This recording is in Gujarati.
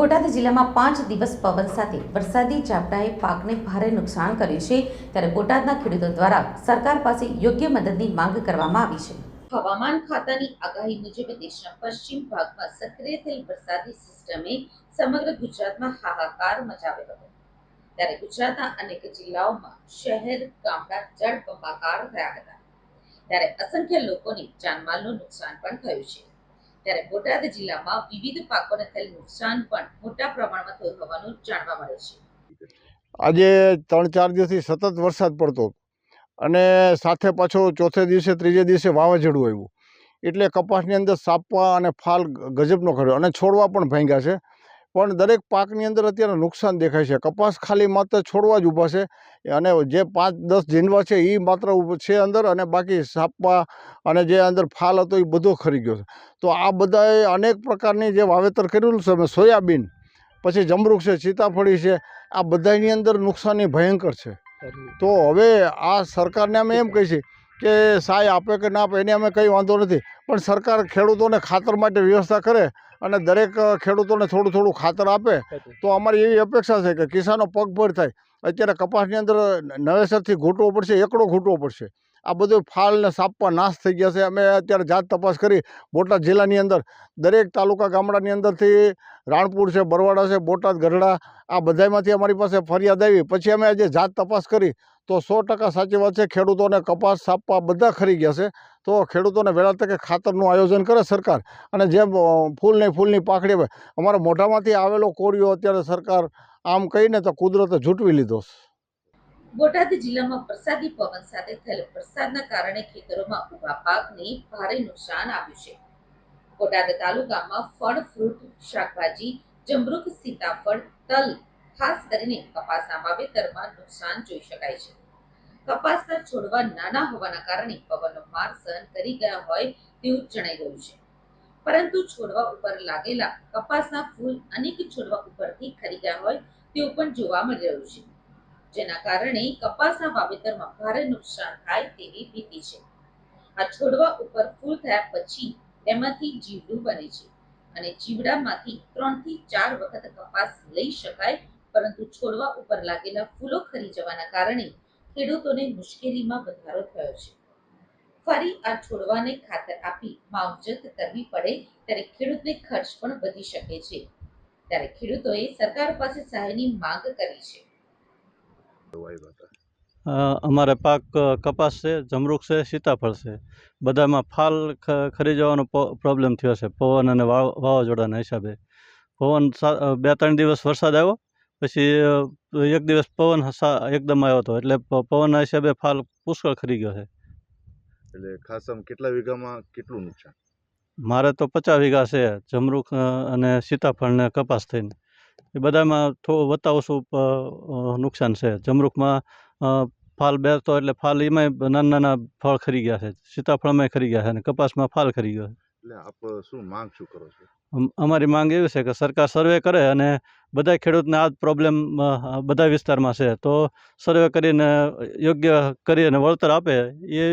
જિલ્લામાં પાંચ દિવસ પવન સાથે વરસાદી ઝાપટાએ પાકને ભારે નુકસાન કર્યું છે, ત્યારે બોટાદના ખેડૂતો દ્વારા સરકાર પાસે યોગ્ય મદદની માંગ કરવામાં આવી છે. હવામાન ખાતાની આગાહી મુજબ દેશના પશ્ચિમ ભાગમાં સક્રિય થયેલ વરસાદી સિસ્ટમે સમગ્ર ગુજરાતમાં હાહાકાર મચાવ્યો હતો. ત્યારે ગુજરાતના અનેક જિલ્લાઓમાં શહેર, ગામડા જળબંબાકાર થયા હતા. ત્યારે અસંખ્ય લોકોને જાનમાલનું નુકસાન પણ થયું છે. ત્યારે બોટાદ જિલ્લામાં વિવિધ પાકોને થયેલ નુકસાન પણ મોટા પ્રમાણમાં થયું હોવાનું જાણવા મળે છે. આજે ત્રણ ચાર દિવસથી સતત વરસાદ પડતો અને સાથે પાછો ચોથે દિવસે, ત્રીજે દિવસે વાવાઝોડું આવ્યું. એટલે કપાસની અંદર સાપવા અને ફાલ ગજબનો કર્યો અને છોડવા પણ ભાંગ્યા છે. પણ દરેક પાકની અંદર અત્યારે નુકસાન દેખાય છે. કપાસ ખાલી માત્ર છોડવા જ ઊભા છે અને જે પાંચ દસ જીંડવા છે એ માત્ર છે અંદર અને બાકી સાપવા અને જે અંદર ફાલ હતો એ બધો ખરી ગયો છે. તો આ બધાએ અનેક પ્રકારની જે વાવેતર કર્યું છે અમે સોયાબીન પછી જમરૂખ છે સીતાફળી છે આ બધાની અંદર નુકસાની ભયંકર છે. તો હવે આ સરકારને અમે એમ કહી છીએ કે સહાય આપે કે ના આપે, એને અમે કંઈ વાંધો નથી. પણ સરકાર ખેડૂતોને ખાતર માટે વ્યવસ્થા કરે અને દરેક ખેડૂતોને થોડું થોડું ખાતર આપે, તો અમારી એવી અપેક્ષા છે કે કિસાનો પગભર થાય. અત્યારે કપાસની અંદર નવેસરથી ઘૂંટવો પડશે, એકડો ઘૂંટવો પડશે. આ બધું ફાળને સાપવા નાશ થઈ ગયા છે. અમે અત્યારે જાત તપાસ કરી બોટાદ જિલ્લાની અંદર દરેક તાલુકા ગામડાની અંદરથી રાણપુર છે બરવાડા છે બોટાદ ગઢડા આ બધામાંથી અમારી પાસે ફરિયાદ આવી. પછી અમે આજે જાત તપાસ કરી તો સો સાચી વાત છે ખેડૂતોને કપાસ સાપવા બધા ખરી ગયા છે. તો ખેડૂતોને વહેલા તકે ખાતરનું આયોજન કરે સરકાર. અને અ, ફૂલની ફૂલની પાખડી હોય અમારા મોઢામાંથી આવેલો કોળિયો અત્યારે સરકાર આમ કહીને તો કુદરતે ઝૂંટવી લીધો છે. બોટાદ જિલ્લામાં વરસાદી પવન સાથે થયેલ વરસાદના કારણે ખેતરોમાં ઊભા પાકને ભારે નુકસાન આવ્યું છે. બોટાદ તાલુકામાં ફળ, ફ્રૂટ, શાકભાજી જમરૂખ સીતાફળ, તલ, ખાસ કરીને કપાસના વાવેતરમાં નુકસાન જોઈ શકાય છે. કપાસના છોડવા નાના હોવાના કારણે પવનનો માર સહન કરી ગયા હોય તેવું જણાઈ રહ્યું છે. પરંતુ છોડવા ઉપર લાગેલા કપાસના ફૂલ અનેક છોડવા ઉપરથી ખરી ગયા હોય તેવું પણ જોવા મળી રહ્યું છે. જેના કારણે કપાસના વાવેતરમાં ભારે નુકસાન થાય તેવી ભીતિ છે. આ છોડવા ઉપર ફૂલ થયા પછી તેમાંથી જીવડું બને છે અને જીવડામાંથી ત્રણથી ચાર વખત કપાસ લઈ શકાય, પરંતુ છોડવા ઉપર લાગેલા ફૂલો ખરી જવાના કારણે ખેડૂતોને મુશ્કેલીમાં વધારો થયો છે. ફરી આ છોડવાને ખાતર આપી માવજત કરવી પડે ત્યારે ખેડૂતને ખર્ચ પણ વધી શકે છે. ત્યારે ખેડૂતોએ સરકાર પાસે સહાયની માંગ કરી છે. અમારે પાક કપાસ છે જમરૂખ છે સીતાફળ છે. બધામાં ફાલ ખરી જવાનો પ્રોબ્લેમ થયો છે પવન અને વાવ- વાવાઝોડાના હિસાબે. પવન બે ત્રણ દિવસ વરસાદ આવ્યો પછી એક દિવસ પવન એકદમ આવ્યો હતો એટલે પવનના હિસાબે ફાલ પુષ્કળ ખરી ગયો છે. એટલે ખાસ આમ કેટલા વીઘામાં કેટલું નુકસાન? મારે તો પચાસ વીઘા છે જમરૂખ અને સીતાફળ ને કપાસ થઈને. એ બધામાં થોડું વત્તા ઓછું નુકસાન છે. જમરૂખમાં ફાલ બેસતો એટલે ફાલ એમાંય નાના નાના ફળ ખરી ગયા છે. સીતાફળમાં ખરી ગયા છે અને કપાસમાં ફાલ ખરી ગયો છે. એટલે આપ શું માંગ શું કરો છો? અમારી માંગ એવી છે કે સરકાર સર્વે કરે અને બધા ખેડૂતને આ પ્રોબ્લેમ બધા વિસ્તારમાં છે. તો સર્વે કરીને યોગ્ય કરી અને વળતર આપે એ